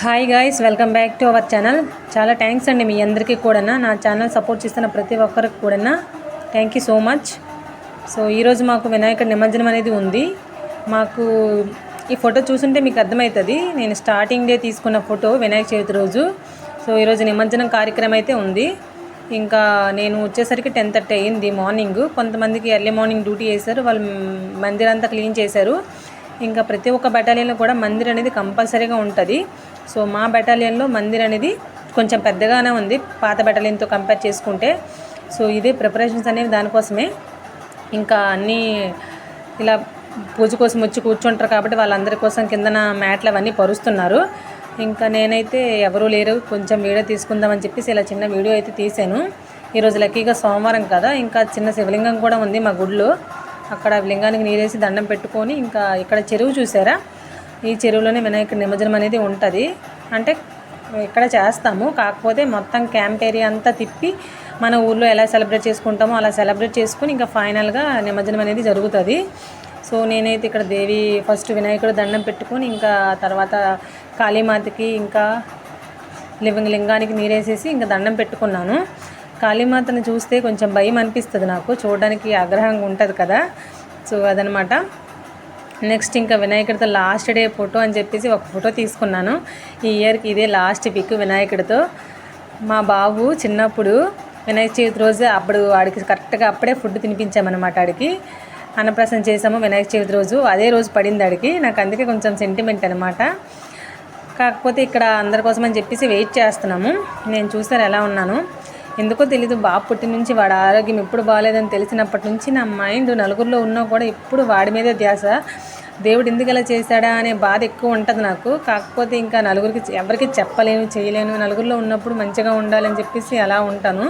Hi guys welcome back to our channel చాలా thanks అండి మీ అందరికీ కూడా నా ఛానల్ సపోర్ట్ చేస్తున్న ప్రతి ఒక్కరికి కూడా thank you so much so ఈరోజు మాకు వినాయక నిమజ్జనం అనేది ఉంది. మాకు ఈ ఫోటో చూసుంటే మీకు అర్థమవుతుంది. నేను స్టార్టింగ్ డే తీసుకున్న ఫోటో వినాయక చవితి రోజు. సో ఈరోజు నిమజ్జనం కార్యక్రమం అయితే ఉంది. ఇంకా నేను వచ్చేసరికి టెన్ థర్టీ అయ్యింది మార్నింగ్ కొంతమందికి ఎర్లీ మార్నింగ్ డ్యూటీ చేశారు. వాళ్ళు మందిరంతా క్లీన్ చేశారు. ఇంకా ప్రతి ఒక్క బెటాలియన్లో కూడా మందిర్ అనేది కంపల్సరీగా ఉంటుంది. సో మా బెటాలియన్లో మందిర్ అనేది కొంచెం పెద్దగానే ఉంది. పాత బెటాలియన్తో కంపేర్ చేసుకుంటే. సో ఇదే ప్రిపరేషన్స్ అనేవి దానికోసమే. ఇంకా అన్నీ ఇలా పూజ కోసం వచ్చి కూర్చుంటారు కాబట్టి వాళ్ళందరి కోసం కిందన మ్యాట్లు అవన్నీ పరుస్తున్నారు. ఇంకా నేనైతే ఎవరూ లేరు. కొంచెం వీడియో తీసుకుందామని చెప్పేసి ఇలా చిన్న వీడియో అయితే తీసాను ఈరోజు లక్కీగా సోమవారం కదా. ఇంకా చిన్న శివలింగం కూడా ఉంది మా గుడిలో. అక్కడ లింగానికి నీరేసి దండం పెట్టుకొని ఇంకా ఇక్కడ చెరువు చూసారా? ఈ చెరువులోనే వినాయకుడి నిమజ్జనం అనేది ఉంటుంది. అంటే ఇక్కడ చేస్తాము. కాకపోతే మొత్తం క్యాంప్ ఏరియా అంతా తిప్పి మన ఊర్లో ఎలా సెలబ్రేట్ చేసుకుంటామో అలా సెలబ్రేట్ చేసుకుని ఇంకా ఫైనల్గా నిమజ్జనం అనేది జరుగుతుంది. సో నేనైతే ఇక్కడ దేవి ఫస్ట్ వినాయకుడు దండం పెట్టుకొని ఇంకా తర్వాత కాళీమాతకి ఇంకా లివింగ్ లింగానికి నీరేసేసి ఇంకా దండం పెట్టుకున్నాను. కాళీమాతను చూస్తే కొంచెం భయం అనిపిస్తుంది నాకు. చూడడానికి ఆగ్రహంగా ఉంటుంది కదా. సో అదనమాట. నెక్స్ట్ ఇంకా వినాయకుడితో లాస్ట్ డే ఫోటో అని చెప్పేసి ఒక ఫోటో తీసుకున్నాను. ఈ ఇయర్కి ఇదే లాస్ట్ పిక్ వినాయకుడితో. మా బాబు చిన్నప్పుడు వినాయక చవితి రోజు అప్పుడు వాడికి కరెక్ట్గా అప్పుడే ఫుడ్ తినిపించామన్నమాట ఆడికి. అన్నప్రాసన చేసాము వినాయక చవితి రోజు. అదే రోజు పడింది ఆడికి. నాకు అందుకే కొంచెం సెంటిమెంట్ అనమాట కాకపోతే ఇక్కడ అందరి కోసం అని చెప్పేసి వెయిట్ చేస్తున్నాము. నేను చూసాను ఎలా ఉన్నాను. ఎందుకో తెలీదు. బాబు పుట్టిన నుంచి వాడి ఆరోగ్యం ఎప్పుడు బాగాలేదని తెలిసినప్పటి నుంచి నా మైండ్ నలుగురిలో ఉన్నా కూడా ఎప్పుడు వాడి మీదే ధ్యాస. దేవుడు ఎందుకు అలా చేశాడా అనే బాధ ఎక్కువ ఉంటుంది నాకు. కాకపోతే ఇంకా నలుగురికి ఎవరికి చెప్పలేను చేయలేను. నలుగురిలో ఉన్నప్పుడు మంచిగా ఉండాలని చెప్పేసి అలా ఉంటాను.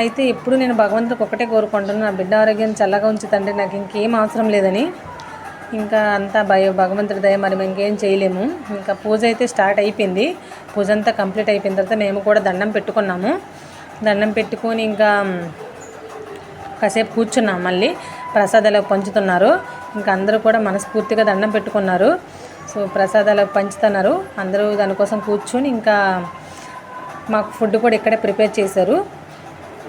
అయితే ఎప్పుడు నేను భగవంతుడికి ఒకటే కోరుకుంటాను నా బిడ్డ ఆరోగ్యం చల్లగా ఉంచి తండ్రి. నాకు ఇంకేం అవసరం లేదని. ఇంకా అంతా భయ భగవంతుడి దయ మరి మేము ఇంకేం చేయలేము. ఇంకా పూజ అయితే స్టార్ట్ అయిపోయింది. పూజ అంతా కంప్లీట్ అయిపోయిన తర్వాత మేము కూడా దండం పెట్టుకున్నాము. దండం పెట్టుకొని ఇంకా కాసేపు కూర్చున్నాం మళ్ళీ. ప్రసాదాలు పంచుతున్నారు. ఇంకా అందరూ కూడా మనస్ఫూర్తిగా దండం పెట్టుకున్నారు. సో ప్రసాదాలు పంచుతున్నారు. అందరూ దానికోసం కూర్చొని ఇంకా మాకు ఫుడ్ కూడా ఇక్కడే ప్రిపేర్ చేశారు.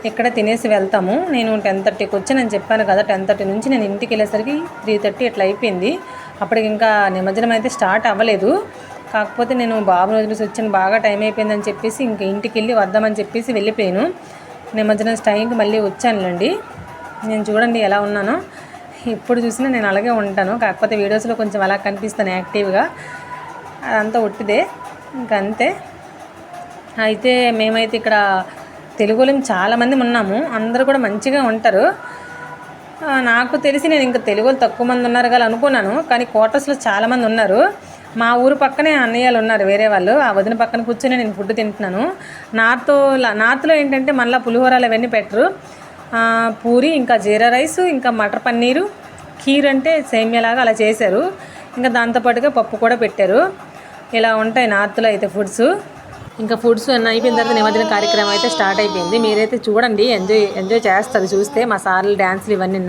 ఇక్కడ తినేసి వెళ్తాము. నేను టెన్ థర్టీకి వచ్చానని చెప్పాను కదా టెన్ థర్టీ నుంచి నేను ఇంటికి వెళ్ళేసరికి త్రీ థర్టీ ఇట్లా అయిపోయింది. అప్పటికి ఇంకా నిమజ్జనం అయితే స్టార్ట్ అవ్వలేదు. కాకపోతే నేను బాబు రోజులు వచ్చాను బాగా టైం అయిపోయిందని చెప్పేసి ఇంక ఇంటికి వెళ్ళి వద్దామని చెప్పేసి వెళ్ళిపోయాను. నిమజ్జనం టైంకి మళ్ళీ వచ్చానులేండి. నేను చూడండి ఎలా ఉన్నానో. ఎప్పుడు చూసినా నేను అలాగే ఉంటాను. కాకపోతే వీడియోస్లో కొంచెం అలా కనిపిస్తాను యాక్టివ్గా. అదంతా ఒట్టిదే. ఇంకంతే అయితే మేమైతే ఇక్కడ తెలుగులం చాలామంది ఉన్నాము. అందరూ కూడా మంచిగా ఉంటారు. నాకు తెలిసి నేను ఇంకా తెలుగులు తక్కువ మంది ఉన్నారు కదా అనుకున్నాను. కానీ క్వార్టర్స్లో చాలామంది ఉన్నారు. మా ఊరు పక్కనే అన్నయ్యలు ఉన్నారు వేరే వాళ్ళు. ఆ వదిన పక్కన కూర్చొని నేను ఫుడ్ తింటున్నాను. నార్త్ నార్త్లో ఏంటంటే మళ్ళీ పులిహోరాలు అవన్నీ పెట్టరు. పూరి ఇంకా జీరా రైస్ ఇంకా మటర్ పన్నీరు కీర్ అంటే సేమ్యలాగా అలా చేశారు. ఇంకా దాంతోపాటుగా పప్పు కూడా పెట్టారు. ఇలా ఉంటాయి నార్త్లో అయితే ఫుడ్స్. ఇంకా ఫుడ్స్ అన్నీ అయిపోయిన తర్వాత నిమజ్జన కార్యక్రమం అయితే స్టార్ట్ అయిపోయింది. మీరైతే చూడండి ఎంజాయ్ ఎంజాయ్ చేస్తారు. చూస్తే మా సార్లు డ్యాన్స్లు ఇవన్నీ